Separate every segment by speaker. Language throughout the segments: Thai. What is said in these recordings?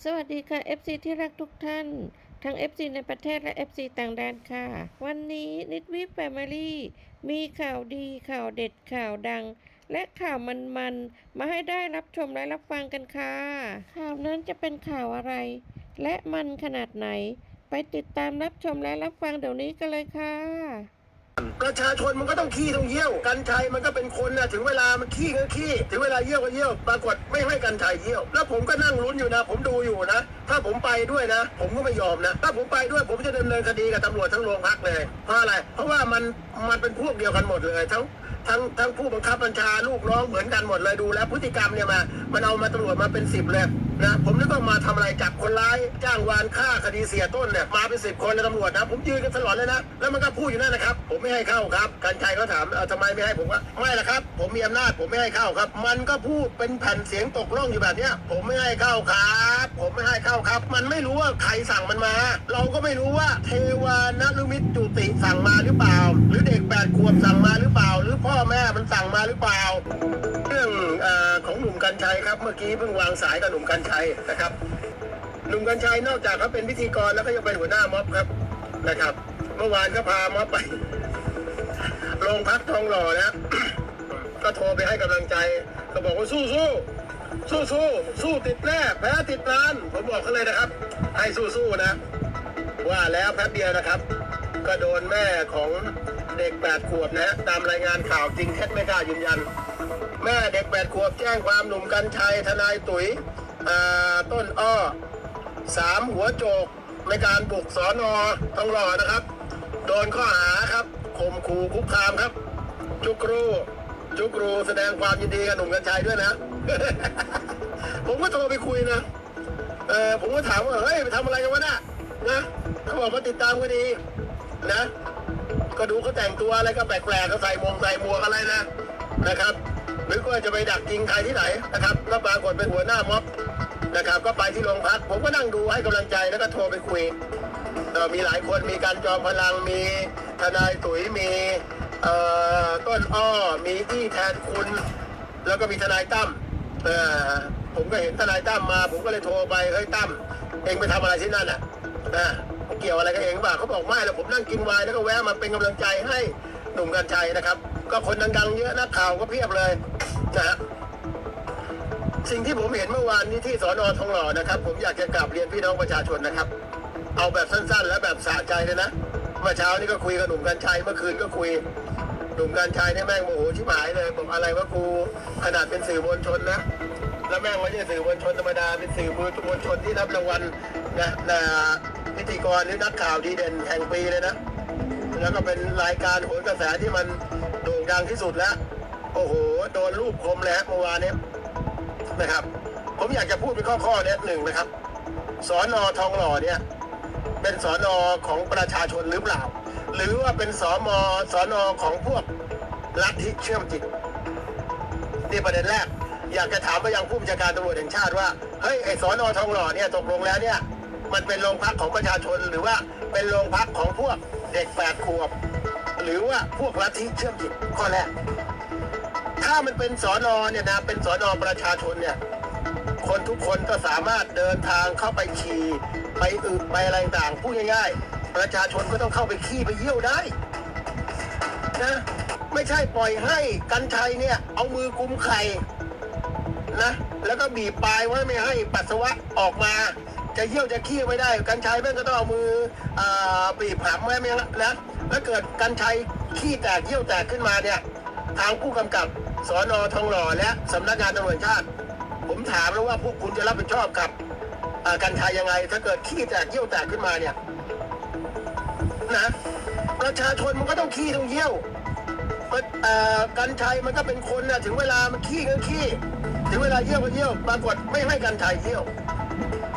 Speaker 1: สวัสดีค่ะ FC ที่รักทุกท่าน ทั้ง FC ในประเทศและ FC ต่างแดนค่ะ วันนี้นิดวิแฟมิลี่มีข่าวดีข่าวเด็ดข่าวดัง และข่าวมันๆมาให้ได้รับชมและรับฟังกันค่ะ ข่าวนั้นจะเป็นข่าวอะไร และมันขนาดไหน ไปติดตามรับชมและรับฟังเดี๋ยวนี้กันเลยค่ะ
Speaker 2: ประชาชนมันก็ต้องขี้ต้องเยี่ยว กันชัยมันก็เป็นคนนะถึงเวลามันขี้ก็ขี้ถึงเวลาเยี่ยวก็เยี่ยวปรากฏไม่ให้กันชัยเยี่ยว แล้วผมก็นั่งลุ้นอยู่นะ ผมดูอยู่นะ ถ้าผมไปด้วยนะ ผมก็ไม่ยอมนะ ถ้าผมไปด้วยผมจะดำเนินคดีกับตำรวจทั้งโรงพักเลยเพราะอะไร เพราะว่ามันมันเป็นพวกเดียวกันหมดเลยทั้งทั้งทั้งผู้บังคับบัญชาลูกน้องเหมือนกันหมดเลยดูแล้วพฤติกรรมเนี่ยมา มันเอามาตำรวจมาเป็นสิบเลยนะผมนึกว่ามาทำอะไรจับคนร้ายจ้างวานฆ่าคดีเสียต้นเนี่ยมาเป็นสิบคนในตำรวจนะผมยืนกันตลอดเลยนะแล้วมันก็พูดอยู่นั่นนะครับ ผมไม่ให้เข้าครับการชัยเขาถามเออทำไมไม่ให้ผมว่าไม่ละครับ ผมมีอำนาจผมไม่ให้เข้าครับ มันก็พูดเป็นแผ่นเสียงตกล่องอยู่แบบเนี้ยผมไม่ให้เข้าครับผมไม่ให้เข้าครับ มันไม่รู้ว่าใครสั่งมันมา เราก็ไม่รู้ว่าเทวานลุมิตจุติสั่งมาหรือเปล่า หรือเด็กแปดขวบสั่งมาหรือเปล่า หรือพ่อแม่มันสั่งมาหรือเปล่า เรื่องเออของหนุ่มกัญชัยครับเมื่อกี้เพิ่งวางสายกับหนุ่มกัญชัยนะครับหนุ่มกัญชัยนอกจากเขาเป็นพิธีกรแล้วก็ยังเป็นหัวหน้าม็อบครับนะครับ เมื่อวานก็พาม็อบไปโรงพักทองหล่อนะก็โทรไปให้กำลังใจก็บอกว่าสู้สู้สู้สู้สู้ติดแน่แพ้ติดนาน ผมบอกเขาเลยนะครับ ให้สู้สู้นะ ว่าแล้วแป๊บเดียวนะครับ ก็โดนแม่ของเด็กแปดขวบนะฮะตามรายงานข่าวจริงเท็จไม่กล้ายืนยัน แม่เด็กแปดขวบแจ้งความหนุ่มกัญชัยทนายตุ๋ย ต้นอ้อสามหัวโจกในการบุกสอนอทองหล่อนะครับ โดนข้อหาครับข่มขู่คุกคามครับ จุกรูจุกรูแสดงความยินดีกับหนุ่มกัญชัยด้วยนะ ผมก็โทรไปคุยนะเออผมก็ถามว่าเฮ้ยไปทำอะไรกันวะน่ะนะเขาบอกมาติดตามก็ดีนะ ก็ดูเขาแต่งตัวอะไรก็แปลกๆเขาใส่มงใส่หมวกอะไรนะนะครับหรือก็จะไปดักยิงใครที่ไหนนะครับก็ปรากฏเป็นหัวหน้าม็อบ นะครับ ก็ไปที่โรงพักผมก็นั่งดูให้กำลังใจแล้วก็โทรไปคุยมีหลายคนมีการจอมพลังมีทนายตุ๋ยมีต้นอ้อมีอี้แทนคุณ แล้วก็มีทนายตั้มผมก็เห็นทนายตั้มมา ผมก็เลยโทรไปเฮ้ยตั้มเองไปทำอะไรที่นั่นอะนะเกี่ยวอะไรกับเองบ้างเขาบอกไม่แล้วผมนั่งกินวน์แล้วก็แวะมาเป็นกำลังใจให้หนุ่มกัญชัยนะครับ ก็คนดังๆเยอะนักข่าวก็เพียบเลยนะฮะ สิ่งที่ผมเห็นเมื่อวานนี้ที่สอนอทองหล่อนะครับ ผมอยากจะกลับเรียนพี่น้องประชาชนนะครับ เอาแบบสั้นๆ และแบบสะใจเลยนะเมื่อเช้านี้ก็คุยกับหนุ่มกัญชัยเมื่อคืนก็คุยหนุ่มกัญชัยเนี่ยแม่งโมโหชิบหายเลยบอกอะไรว่ากูขนาดเป็นสื่อมวลชนนะแล้วแม่งไม่ใช่สื่อมวลชนธรรมดาเป็นสื่อมวลชนที่รับรางวัลนะนะพิธีกรหรือนักข่าวดีเด่นแห่งปีเลยนะแล้วก็เป็นรายการโหนกระแสที่มันโด่งดังที่สุดแล้ว โอ้โหโดนรูปคมเลยฮะเมื่อวานเนี้ย นะครับ ผมอยากจะพูดเป็นข้อๆเนี้ยหนึ่งนะครับสอนอทองหล่อเนี่ยเป็นสอนอของประชาชนหรือเปล่า หรือว่าเป็นสอมอสอนอของพวกลัทธิเชื่อมจิตนี่ประเด็นแรก อยากจะถามไปยังผู้บัญชาการตำรวจแห่งชาติว่าเฮ้ยไอสอนอทองหล่อเนี่ยตกลงแล้วเนี่ยมันเป็นโรงพักของประชาชนหรือว่าเป็นโรงพักของพวกเด็กแปดขวบ หรือว่าพวกลัทธิเชื่อมจิตข้อแรก ถ้ามันเป็นสอนอเนี่ยนะเป็นสอนอประชาชนเนี่ย คนทุกคนก็สามารถเดินทางเข้าไปฉี่ไปอึไปอะไรต่างพูดง่ายๆ ประชาชนก็ต้องเข้าไปขี้ไปเยี่ยวได้นะไม่ใช่ปล่อยให้กันชัยเนี่ย เอามือกุมไข่นะแล้วก็บีบปลายไว้ไม่ให้ปัสสาวะออกมา จะเยี่ยวจะขี้ไม่ได้ กันชัยแม่งก็ต้องเอามืออาบีบหำไว้ไม่งั้นนะแล้วเกิดกันชัยขี้แตกเยี่ยวแตกขึ้นมาเนี่ย ทางผู้กำกับ สอนอทองหล่อและสำนักงานตำรวจชาติ ผมถามแล้วว่าพวกคุณจะรับผิดชอบกับอ่ากันชัยยังไง ถ้าเกิดขี้แตกเยี่ยวแตกขึ้นมาเนี่ยนะประชาชนมันก็ต้องขี้ต้องเยี่ยวกันชัยมันก็เป็นคนนะถึงเวลามันขี้ก็ขี้ถึงเวลาเยี่ยวก็เยี่ยวปรากฏไม่ให้กันชัยเยี่ยว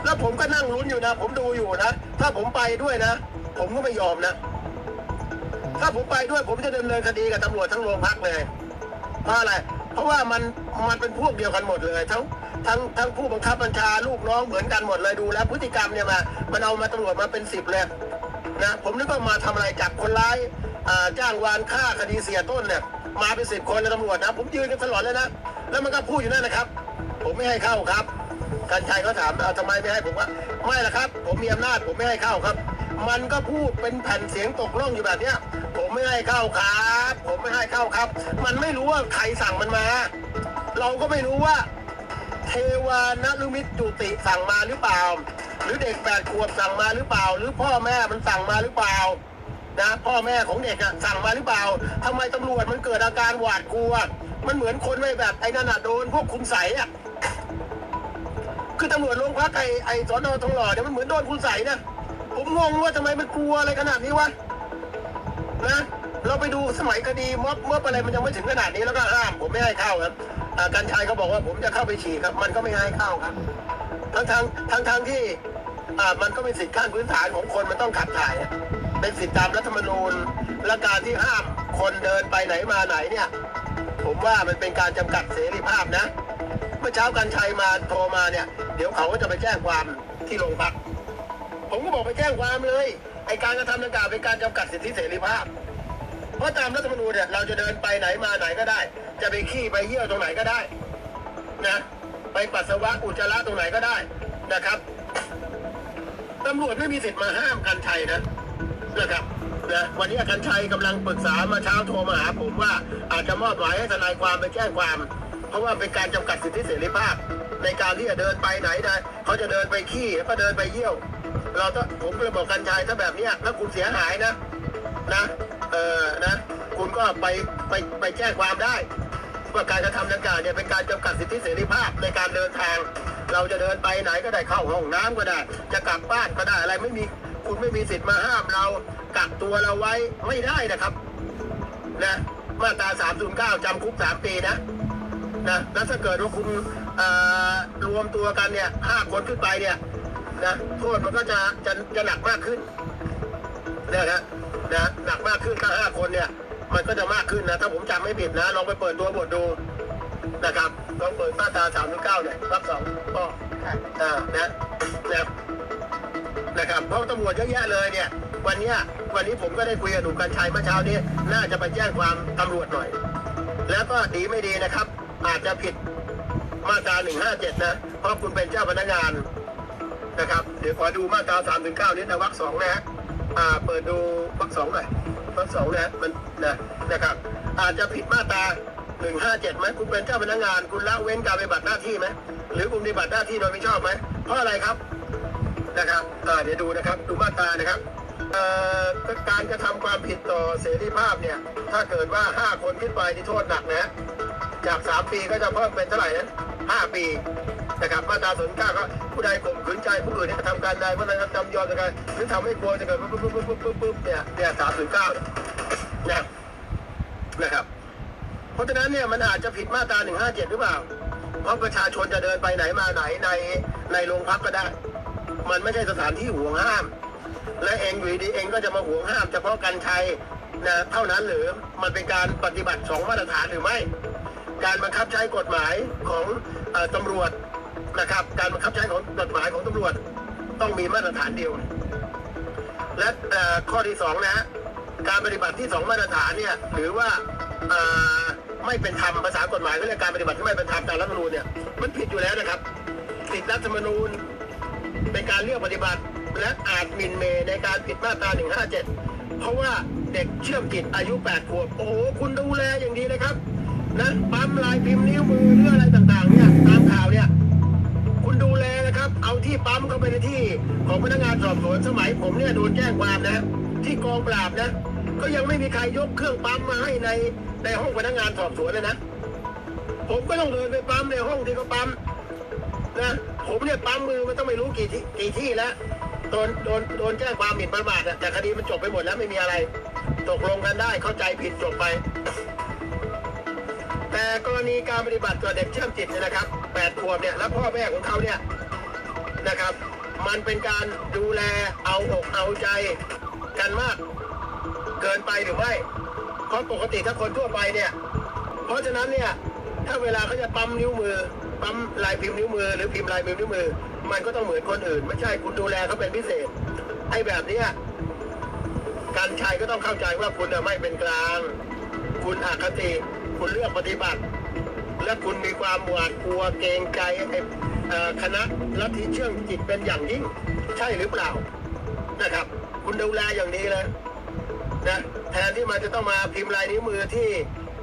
Speaker 2: แล้วผมก็นั่งลุ้นอยู่นะ ผมดูอยู่นะ ถ้าผมไปด้วยนะ ผมก็ไม่ยอมนะ ถ้าผมไปด้วยผมจะดำเนินคดีกับตำรวจทั้งโรงพักเลย เพราะอะไร เพราะว่ามันมันเป็นพวกเดียวกันหมดเลย ทั้งทั้งทั้งผู้บังคับบัญชาลูกน้องเหมือนกันหมดเลยดูแล้วพฤติกรรมเนี่ยมามันเอามาตำรวจมาเป็นสิบเลยนะผมนึกว่ามาทำอะไรจับคนร้ายจ้างวานฆ่าคดีเสียต้นเนี่ยมาเป็นสิบคนเลยตำรวจนะ ผมยืนกันตลอดเลยนะแล้วมันก็พูดอยู่นั่นนะครับ ผมไม่ให้เข้าครับกันชัยก็ถามเอาทำไมไม่ให้ผมว่าไม่ละครับ ผมมีอำนาจผมไม่ให้เข้าครับ มันก็พูดเป็นแผ่นเสียงตกล่องอยู่แบบเนี้ย ผมไม่ให้เข้าครับ ผมไม่ให้เข้าครับ มันไม่รู้ว่าใครสั่งมันมา เราก็ไม่รู้ว่าเทวานลุมิตจุติสั่งมาหรือเปล่า หรือเด็กแปดขวบสั่งมาหรือเปล่า หรือพ่อแม่มันสั่งมาหรือเปล่านะพ่อแม่ของเด็กอะสั่งมาหรือเปล่าทำไมตำรวจมันเกิดอาการหวาดกลัว มันเหมือนคนไม่แบบไอ้นั่นอะโดนพวกคุณใสอะคือตำรวจโรงพักไอ้ไอ้สอนอทองหล่อเนี่ยมันเหมือนโดนคุณใสนะ ผมงงว่าทำไมมันกลัวอะไรขนาดนี้วะนะเราไปดูสมัยคดีม็อบเมื่ออะไรมันยังไม่ถึงขนาดนี้แล้วก็ห้ามผมไม่ให้เข้าครับอ่ากันชัยเขาบอกว่าผมจะเข้าไปฉี่ครับ มันก็ไม่ให้เข้าครับทั้งทางทั้งทางที่มันก็เป็นสิทธิขั้นพื้นฐานของคนมันต้องขับถ่ายเป็นสิทธิตามรัฐธรรมนูญและการที่ห้ามคนเดินไปไหนมาไหนเนี่ย ผมว่ามันเป็นการจำกัดเสรีภาพนะ เมื่อเช้ากันชัยมาโทรมาเนี่ย เดี๋ยวเขาก็จะไปแจ้งความที่โรงพัก ผมก็บอกไปแจ้งความเลย ไอการกระทำดังกล่าวเป็นการจำกัดสิทธิเสรีภาพ เพราะตามรัฐธรรมนูญเนี่ยเราจะเดินไปไหนมาไหนก็ได้ จะไปขี้ไปเยี่ยวตรงไหนก็ได้นะไปปัสสาวะอุจจาระตรงไหนก็ได้นะครับตำรวจไม่มีสิทธิ์มาห้ามกันชัยนะนะครับนะวันนี้กันชัยกำลังปรึกษามาเช้าโทรมาหาผมว่าอาจจะมอบหมายให้ทนายความไปแจ้งความ เพราะว่าเป็นการจำกัดสิทธิเสรีภาพ ในการที่จะเดินไปไหนนะเขาจะเดินไปขี้แล้วก็เดินไปเยี่ยว เราต้องผมเลยบอกกันชัยถ้าแบบเนี้ยถ้าคุณเสียหายนะ นะ เออนะ คุณก็ไปไปไปแจ้งความได้ว่าการกระทำดังกล่าวเนี่ยเป็นการจำกัดสิทธิเสรีภาพในการเดินทาง เราจะเดินไปไหนก็ได้เข้าห้องน้ำก็ได้ จะกลับบ้านก็ได้อะไรไม่มีคุณไม่มีสิทธิ์มาห้ามเรากักตัวเราไว้ไม่ได้นะครับ นะ มาตรา309จำคุก 3 ปีนะนะแล้วถ้าเกิดว่าคุณรวมตัวกันเนี่ยห้าคนขึ้นไปเนี่ย นะโทษมันก็จะจะจะหนักมากขึ้นเนี่ยนะนะหนักมากขึ้นถ้าห้าคนเนี่ย มันก็จะมากขึ้นนะ ถ้าผมจำไม่ผิดนะ ลองไปเปิดตัวบทดูนะครับลองเปิดมาตราสามเก้าเนี่ยรับสองก็อ่านะนะนะครับเพราะตำรวจเยอะแยะเลยเนี่ย วันเนี้ยวันนี้ผมก็ได้คุยกับหนุ่มกัญชัยเมื่อเช้านี้ น่าจะไปแจ้งความตำรวจหน่อย แล้วก็ดีไม่ดีนะครับ อาจจะผิดมาตราหนึ่งห้าเจ็ดนะเพราะคุณเป็นเจ้าพนักงาน นะครับ เดี๋ยวขอดูมาตราสามถึงเก้านี้นะวรรคสองนะฮะอ่าเปิดดูวรรคสองหน่อยวรรคสองนะมันนะนะครับ อาจจะผิดมาตราหนึ่งห้าเจ็ดไหมคุณเป็นเจ้าพนักงานคุณละเว้นการปฏิบัติหน้าที่ไหมหรือคุณปฏิบัติหน้าที่โดยไม่ชอบไหมเพราะอะไรครับนะครับอ่าเดี๋ยวดูนะครับดูมาตรานะครับการกระทำความผิดต่อเสรีภาพเนี่ยถ้าเกิดว่าห้าคนขึ้นไปที่โทษหนักนะฮะจากสามปีก็จะเพิ่มเป็นเท่าไหร่นะห้าปี นะครับมาตราส่วนเก้าก็ผู้ใดข่มขืนใจผู้อื่นทำการใดว่านั้นจำยอมกันหรือทำให้กลัวจะเกิดปุ๊บปุ๊บปุ๊บปุ๊บปุ๊บปุ๊บเนี่ยเนี่ยสามถึงเก้าเนี่ยนะครับ เพราะฉะนั้นเนี่ยมันอาจจะผิดมาตราหนึ่งห้าเจ็ดหรือเปล่า เพราะประชาชนจะเดินไปไหนมาไหนในในโรงพักก็ได้ มันไม่ใช่สถานที่ห่วงห้าม และเองอยู่ดีเองก็จะมาห่วงห้าม เฉพาะกันชัยนะเท่านั้นหรือมันเป็นการปฏิบัติสองมาตรฐานหรือไม่ การบังคับใช้กฎหมายของอตำรวจ นะครับ การบังคับใช้ของกฎหมายของตำรวจต้องมีมาตรฐานเดียว และข้อที่สองนะฮะการปฏิบัติที่สองมาตรฐานเนี่ยหรือว่าไม่เป็นธรรมภาษากฎหมายเขาเรียกการปฏิบัติที่ไม่เป็นธรรมตามรัฐธรรมนูญเนี่ยมันผิดอยู่แล้วนะครับผิดรัฐธรรมนูญเป็นการเลือกปฏิบัติและอาจมินเมในการผิดมาตรา 157 เพราะว่าเด็กเชื่อมจิตอายุ 8 ขวบ โอ้โห คุณดูแลอย่างดีนะครับ นะ ปั๊มลายพิมพ์นิ้วมือหรืออะไรต่างๆ เนี่ย ตามข่าวเนี่ย ดูแลนะครับ เอาที่ปั๊มเข้าไปในที่ของพนักงานสอบสวนสมัยผมเนี่ยโดนแจ้งความนะ ที่กองปราบนะ ก็ยังไม่มีใครยกเครื่องปั๊มมาให้ในในห้องพนักงานสอบสวนเลยนะ ผมก็ต้องเดินไปปั๊มในห้องที่เขาปั๊มนะผมเนี่ยปั๊มมือมันต้องไม่รู้กี่ที่กี่ที่แล้วโดนโดนโดนแจ้งความหมิ่นประมาทอะแต่คดีมันจบไปหมดแล้วไม่มีอะไร ตกลงกันได้เข้าใจผิดจบไป แต่กรณีการปฏิบัติต่อเด็กเชื่อมจิตเนี่ยนะครับ แปดขวบเนี่ยแล้วพ่อแม่ของเขาเนี่ยนะครับ มันเป็นการดูแลเอาอกเอาใจกันมาก เกินไปหรือไม่เพราะปกติถ้าคนทั่วไปเนี่ย เพราะฉะนั้นเนี่ยถ้าเวลาเขาจะปั๊มนิ้วมือ ปั๊มลายพิมพ์นิ้วมือ หรือพิมพ์ลายพิมพ์นิ้วมือ มันก็ต้องเหมือนคนอื่น ไม่ใช่คุณดูแลเขาเป็นพิเศษไอ้แบบเนี้ยการชัยก็ต้องเข้าใจว่าคุณไม่เป็นกลาง คุณอคติ คุณเลือกปฏิบัติ และคุณมีความหวาดกลัวเกรงใจคณะลัทธิเชื่องจิตเป็นอย่างยิ่ง ใช่หรือเปล่านะครับ คุณดูแลอย่างดีเลยนะแทนที่มันจะต้องมาพิมพ์ลายนิ้วมือที่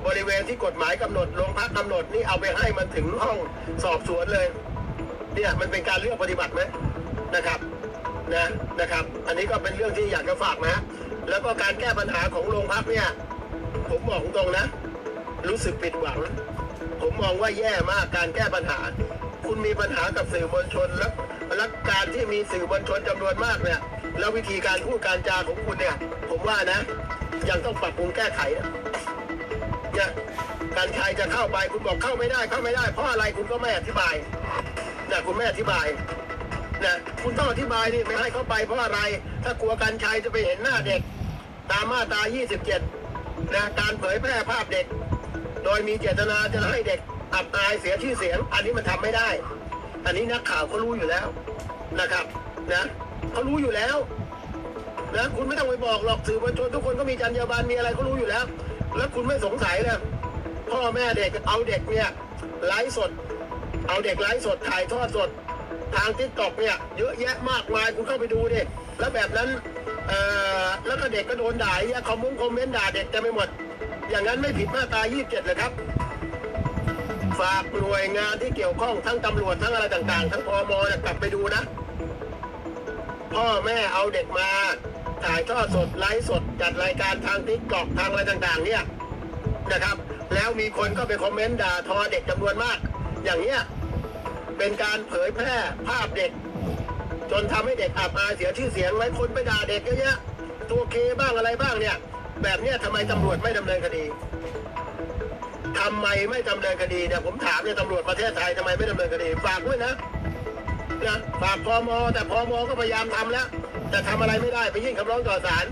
Speaker 2: บริเวณที่กฎหมายกำหนดโรงพักกำหนดนี่เอาไปให้มันถึงห้องสอบสวนเลยเนี่ยมันเป็นการเลือกปฏิบัติไหมนะครับนะนะครับ อันนี้ก็เป็นเรื่องที่อยากจะฝากนะ แล้วก็การแก้ปัญหาของโรงพักเนี่ย ผมบอกตรงนะ รู้สึกผิดหวัง ผมมองว่าแย่มากการแก้ปัญหา คุณมีปัญหากับสื่อมวลชนแล้วและการที่มีสื่อมวลชนจำนวนมากเนี่ยแล้ววิธีการพูดการจาของคุณเนี่ย ผมว่านะ ยังต้องปรับปรุงแก้ไขนะเนี่ยการชายจะเข้าไปคุณบอกเข้าไม่ได้เข้าไม่ได้ เพราะอะไรคุณก็ไม่อธิบายนะคุณไม่อธิบายนะคุณต้องอธิบายนี่ไม่ให้เข้าไปเพราะอะไร ถ้ากลัวการชายจะไปเห็นหน้าเด็ก ตามมาตรา 27นะการเผยแพร่ภาพเด็ก โดยมีเจตนาจะให้เด็กอับอายเสียชื่อเสียง อันนี้มันทำไม่ได้ อันนี้นักข่าวเขารู้อยู่แล้วนะครับนะเขารู้อยู่แล้วนะคุณไม่ต้องไปบอกหรอกสื่อมวลชนทุกคนก็มีจรรยาบรรณมีอะไรเขารู้อยู่แล้ว แล้วคุณไม่สงสัยเลยพ่อแม่เด็กเอาเด็กเนี่ยไลฟ์สด เอาเด็กไลฟ์สดถ่ายทอดสด ทางทิกตอกเนี่ยเยอะแยะมากมายคุณเข้าไปดูดิแล้วแบบนั้นเอ่อแล้วก็เด็กก็โดนด่าเนี่ยคอมมงคอมเมนต์ด่าเด็กเต็มไปหมด อย่างนั้นไม่ผิดมาตรา 27 เลยครับ ฝากหน่วยงานที่เกี่ยวข้องทั้งตำรวจทั้งอะไรต่างๆ ทั้งพมเนี่ยกลับไปดูนะ พ่อแม่เอาเด็กมาถ่ายทอดสดไลฟ์สดจัดรายการทางทิกตอกทางอะไรต่างๆ เนี่ยนะครับ แล้วมีคนก็ไปคอมเมนต์ด่าทอเด็กจำนวนมาก อย่างเนี้ยเป็นการเผยแพร่ภาพเด็ก จนทำให้เด็กอับอายเสียชื่อเสียงไว้คนไปด่าเด็กเยอะแยะตัวเคบ้างอะไรบ้างเนี่ย แบบเนี้ยทำไมตำรวจไม่ดำเนินคดีทำไมไม่ดำเนินคดีเนี่ยผมถามเนี่ยตำรวจประเทศไทยทำไมไม่ดำเนินคดีฝากด้วยนะนะฝากพมแต่พมก็พยายามทำแล้ว แต่ทำอะไรไม่ได้ไปยื่นคำร้องต่อศาล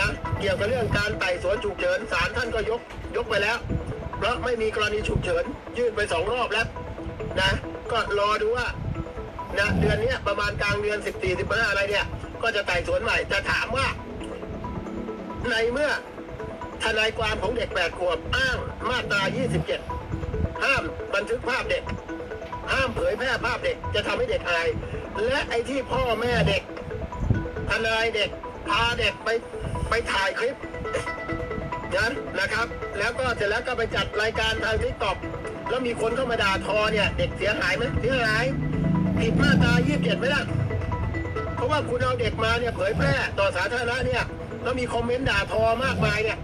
Speaker 2: นะเกี่ยวกับเรื่องการไต่สวนฉุกเฉินศาลท่านก็ยกยกไปแล้ว เพราะไม่มีกรณีฉุกเฉินยื่นไปสองรอบแล้วนะ ก็รอดูว่านะเดือนนี้ประมาณกลางเดือนสิบสี่สิบห้าอะไรเนี่ย ก็จะไต่สวนใหม่จะถามว่า ในเมื่อทนายความของเด็กแปดขวบอ้างมาตรา 27 ห้ามบันทึกภาพเด็ก ห้ามเผยแพร่ภาพเด็กจะทำให้เด็กอาย และไอ้ที่พ่อแม่เด็ก ทนายเด็กพาเด็กไปไปถ่ายคลิปนะนะครับ แล้วก็เสร็จแล้วก็ไปจัดรายการทางทิกตอกแล้วมีคนเข้ามาด่าทอเนี่ย เด็กเสียหายไหมเสียหายผิดมาตรา 27ไหมล่ะเพราะว่าคุณเอาเด็กมาเนี่ยเผยแพร่ต่อสาธารณะเนี่ย แล้วมีคอมเมนต์ด่าทอมากมายเนี่ย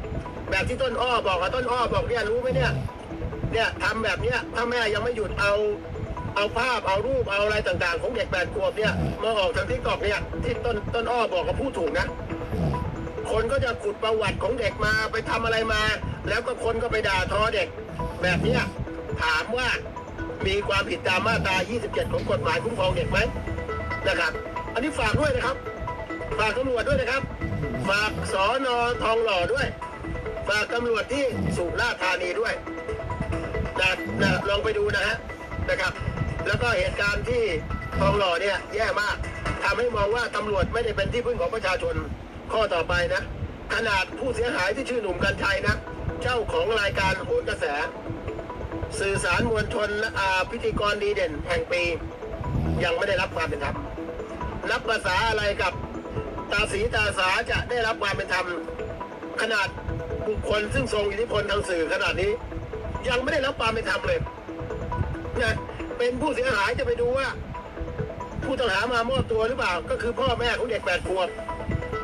Speaker 2: แบบที่ต้นอ้อบอกอะต้นอ้อบอกเนี่ยรู้ไหมเนี่ย เนี่ยทำแบบเนี้ยถ้าแม่ยังไม่หยุดเอาเอาภาพเอารูปเอาอะไรต่างๆ ของเด็กแปดขวบเนี่ยมาออกทางทิกตอกเนี่ยที่ต้นต้นอ้อบอกกับผู้ถูกนะ คนก็จะขุดประวัติของเด็กมาไปทำอะไรมา แล้วก็คนก็ไปด่าทอเด็ก แบบเนี้ยถามว่ามีความผิดตามมาตรา 27 ของกฎหมายคุ้มครองเด็กไหมนะครับ อันนี้ฝากด้วยนะครับ ฝากตำรวจด้วยนะครับ ฝากสอนอทองหล่อด้วย ฝากตำรวจที่สุราษฎร์ธานีด้วยนะนะลองไปดูนะฮะนะครับ แล้วก็เหตุการณ์ที่ทองหล่อเนี่ยแย่มากทำให้มองว่าตำรวจไม่ได้เป็นที่พึ่งของประชาชนข้อต่อไปนะ ขนาดผู้เสียหายที่ชื่อหนุ่มกัญชัยนะ เจ้าของรายการโหนกระแส สื่อสารมวลชนและอาพิธีกรดีเด่นแห่งปี ยังไม่ได้รับความเป็นธรรมนับภาษาอะไรกับ ตาสีตาสาจะได้รับความเป็นธรรมขนาดบุคคลซึ่งทรงอิทธิพลทางสื่อขนาดนี้ ยังไม่ได้รับความเป็นธรรมเลยนะเป็นผู้เสียหายจะไปดูว่า ผู้ต้องหามามอบตัวหรือเปล่า ก็คือพ่อแม่ของเด็กแปดขวบ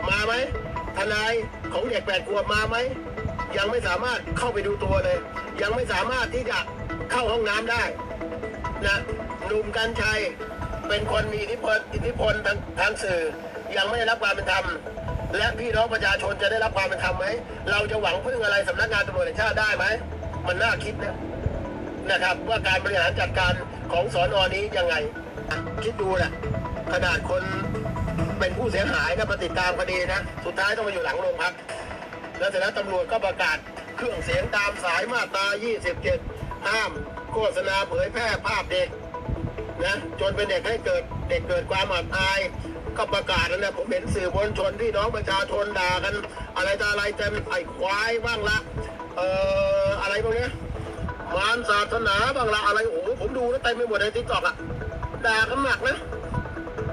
Speaker 2: มาไหมทนายของเด็กแปดขวบมาไหมยังไม่สามารถเข้าไปดูตัวเลย ยังไม่สามารถที่จะเข้าห้องน้ำได้นะหนุ่มกัญชัยเป็นคนมีอิทธิพลอิทธิพลทางทางสื่อ ยังไม่ได้รับความเป็นธรรมและพี่น้องประชาชนจะได้รับความเป็นธรรมไหมเราจะหวังพึ่งอะไรสำนักงานตำรวจแห่งชาติได้ไหมมันน่าคิดนะนะครับ ว่าการบริหารจัดการของสอนอนี้ยังไงคิดดูนะขนาดคนเป็นผู้เสียหายนะมาติดตามคดีนะสุดท้ายต้องมาอยู่หลังโรงพักแล้วเสร็จแล้วตำรวจก็ประกาศเครื่องเสียงตามสายมาตรา27 ห้าม โฆษณาเผยแพร่ภาพเด็ก นะจนเป็นเด็กให้เกิดเด็กเกิดความอับอายก็ประกาศแล้วนะผมเห็นสื่อมวลชนที่น้องประชาชนด่ากัน อะไรต่ออะไรเต็มไอ้ควายบ้างละเอ่ออะไรพวกเนี้ยมารศาสนาบ้างละอะไรโอ้โหผมดูแล้วเต็มไปหมดในทิกตอกอะด่ากันหนักนะ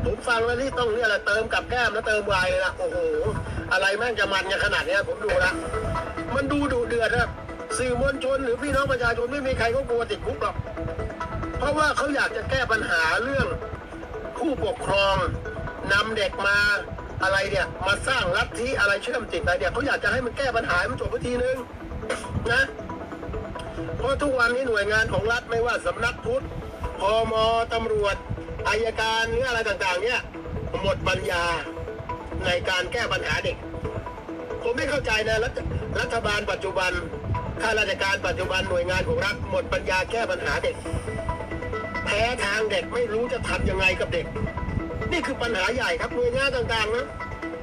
Speaker 2: ผมฟังแล้วนี่ต้องเนี่ยแหละเติมกับแก้มแล้วเติมวายเลยนะโอ้โหอะไรแม่งจะมันกันขนาดเนี้ยผมดูละมันดูดุเดือดนะสื่อมวลชนหรือพี่น้องประชาชนไม่มีใครเขากลัวติดคุกหรอก เพราะว่าเขาอยากจะแก้ปัญหาเรื่องผู้ปกครองนำเด็กมาอะไรเนี่ยมาสร้างลัทธิอะไรเชื่อมจิตอะไรเนี่ยเขาอยากจะให้มันแก้ปัญหาให้มันจบทีนึงนะเพราะทุกวันนี้หน่วยงานของรัฐไม่ว่าสำนักพุทธพมตำรวจอายการหรืออะไรต่างๆ เนี่ยหมดปัญญาในการแก้ปัญหาเด็ก ผมไม่เข้าใจนะรัฐรัฐบาลปัจจุบันข้าราชการปัจจุบันหน่วยงานของรัฐหมดปัญญาแก้ปัญหาเด็ก แพ้ทางเด็กไม่รู้จะทำยังไงกับเด็ก นี่คือปัญหาใหญ่ครับหน่วยงานต่างๆนะ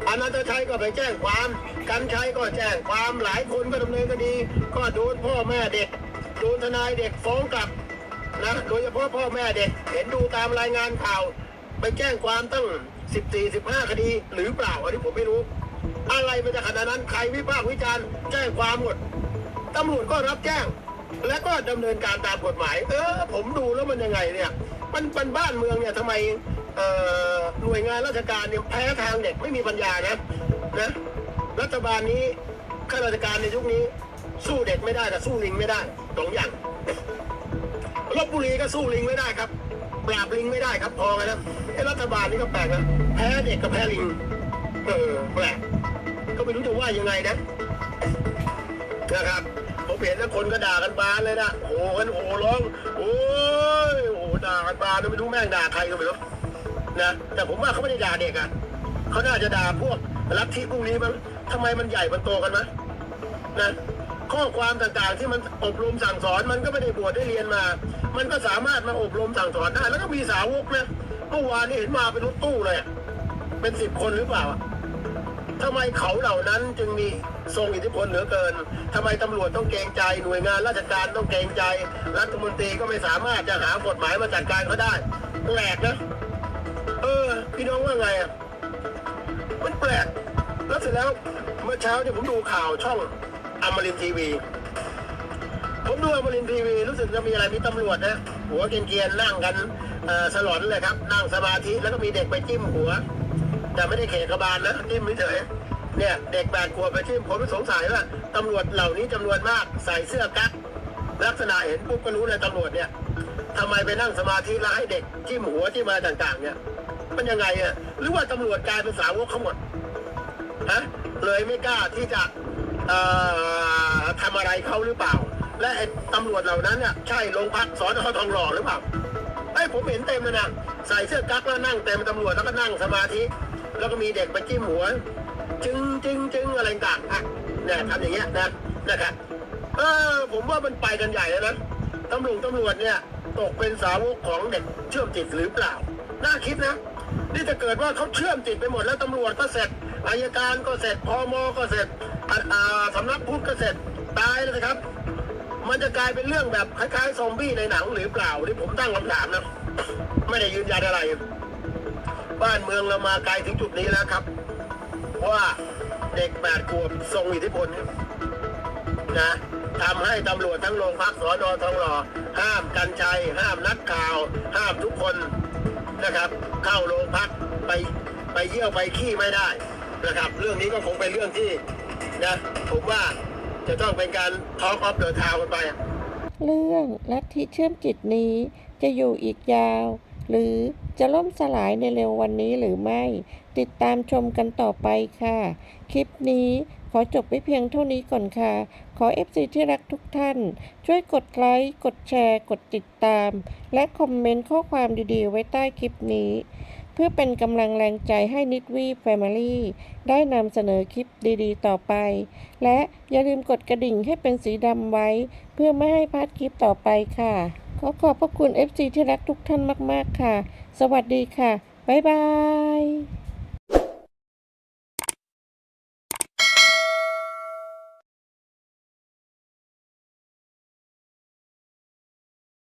Speaker 2: อนันตชัยก็ไปแจ้งความกันชัยก็แจ้งความหลายคนก็ดำเนินคดี ก็โดนพ่อแม่เด็กโดนทนายเด็กฟ้องกลับนะโดยเฉพาะพ่อแม่เด็กเห็นดูตามรายงานข่าว ไปแจ้งความตั้ง 14 15 คดี หรือเปล่าอันนี้ผมไม่รู้ อะไรมันจะขนาดนั้นใครวิพากษ์วิจารณ์แจ้งความหมดตำรวจก็รับแจ้ง และก็ดำเนินการตามกฎหมาย เออ ผมดูแล้วมันยังไงเนี่ย มันเป็นบ้านเมืองเนี่ยทำไมเออหน่วยงานราชการเนี่ยแพ้ทางเด็กไม่มีปัญญานะนะรัฐบาลนี้ข้าราชการในยุคนี้ สู้เด็กไม่ได้แต่สู้ลิงไม่ได้สองอย่างลบบุรีก็สู้ลิงไม่ได้ครับ ปราบลิงไม่ได้ครับพอกันนะไอ้รัฐบาลนี่ก็แปลกนะแพ้เด็กกับแพ้ลิงเออแปลกก็ไม่รู้จะว่ายังไงนะนะครับ ผมเห็นนะคนก็ด่ากันบานเลยนะโอ้โหกันโอ้โหร้อง โอ้ยโอ้โหด่ากันบานไม่รู้แม่งด่าใครก็ไม่รู้นะแต่ผมว่าเขาไม่ได้ด่าเด็กอะเขาน่าจะด่าพวกลัทธิพวกนี้มั้งทำไมมันใหญ่มันโตกันมะนะข้อความต่างๆที่มันอบรมสั่งสอนมันก็ไม่ได้บวชได้เรียนมา มันก็สามารถมาอบรมสั่งสอนได้แล้วก็มีสาวกนะเมื่อวานนี้เห็นมาเป็นรถตู้เลย เป็นสิบคนหรือเปล่า ทำไมเขาเหล่านั้นจึงมีทรงอิทธิพลเหลือเกินทำไมตำรวจต้องเกรงใจ หน่วยงานราชการต้องเกรงใจ รัฐมนตรีก็ไม่สามารถจะหากฎหมายมาจัดการเขาได้ แปลกนะ เออ พี่น้องว่าไงอะ มันแปลก แล้วเสร็จแล้วเมื่อเช้าเนี่ยผมดูข่าวช่องอมรินทีวี ผมดูอมรินทีวีรู้สึกจะมีอะไรมีตำรวจนะ หัวเกรียนๆนั่งกันสลอนเลยครับ นั่งสมาธิแล้วก็มีเด็กไปจิ้มหัว แต่ไม่ได้เขตกบาลนะจิ้มเฉยเนี่ยเด็กแปดขวบไปจิ้มผมสงสัยว่าตำรวจเหล่านี้จำนวนมากใส่เสื้อกั๊กลักษณะเห็นปุ๊บก็รู้เลยตำรวจเนี่ยทำไมไปนั่งสมาธิแล้วให้เด็กจิ้มหัวจิ้มอะไรต่างๆ เนี่ย มันยังไงอะหรือว่าตำรวจกลายเป็นสาวกเขาหมดฮะเลยไม่กล้าที่จะทำอะไรเขาหรือเปล่า และตำรวจเหล่านั้นเนี่ยใช่โรงพักสอนอทองหล่อหรือเปล่าไอ้ผมเห็นเต็มเลยนะใส่เสื้อกั๊กแล้วนั่งเต็มตำรวจแล้วก็นั่งสมาธิ แล้วก็มีเด็กไปจิ้มหัว จึงจึงจึงอะไรต่างอะเนี่ยทำอย่างเงี้ยนะนะครับเออผมว่ามันไปกันใหญ่แล้วนะตำรวจตำรวจเนี่ย ตกเป็นสาวกของเด็กเชื่อมจิตหรือเปล่า น่าคิดนะนี่จะเกิดว่าเขาเชื่อมจิตไปหมดแล้วตำรวจก็เสร็จอายการก็เสร็จพมก็เสร็จอ่าสำนักพุทธก็เสร็จตายเลยนะครับ มันจะกลายเป็นเรื่องแบบคล้ายๆซอมบี้ในหนังหรือเปล่าที่ผมตั้งคำถามนะ ไม่ได้ยืนยันอะไร บ้านเมืองเรามาไกลถึงจุดนี้แล้วครับ ว่าเด็กแปดขวบทรงอิทธิพลนะทำให้ตำรวจทั้งโรงพักสอนอทองหล่อห้ามกันชัย ห้ามนักข่าว ห้ามทุกคนนะครับ เข้าโรงพักไปไปเยี่ยวไปขี้ไม่ได้นะครับ เรื่องนี้ก็คงเป็นเรื่องที่นะผมว่าจะต้องเป็นการทอ l k อ f เดินทางกันไป
Speaker 1: เรื่องลัทธิเชื่อมจิตนี้จะอยู่อีกยาว หรือ จะล่มสลายในเร็ววันนี้หรือไม่ ติดตามชมกันต่อไปค่ะ คลิปนี้ขอจบไปเพียงเท่านี้ก่อนค่ะ ขอ FC ที่รักทุกท่าน ช่วยกดไลค์ กดแชร์ กดติดตาม และคอมเมนต์ข้อความดีๆ ไว้ใต้คลิปนี้ เพื่อเป็นกำลังแรงใจให้นิดวีแฟมิลี่ได้นำเสนอคลิปดีๆ ต่อไป และอย่าลืมกดกระดิ่งให้เป็นสีดำไว้ เพื่อไม่ให้พลาดคลิปต่อไปค่ะ ขอขอบพระคุณ FC ที่รักทุกท่านมาก ๆ ค่ะ สวัสดีค่ะ บ๊ายบาย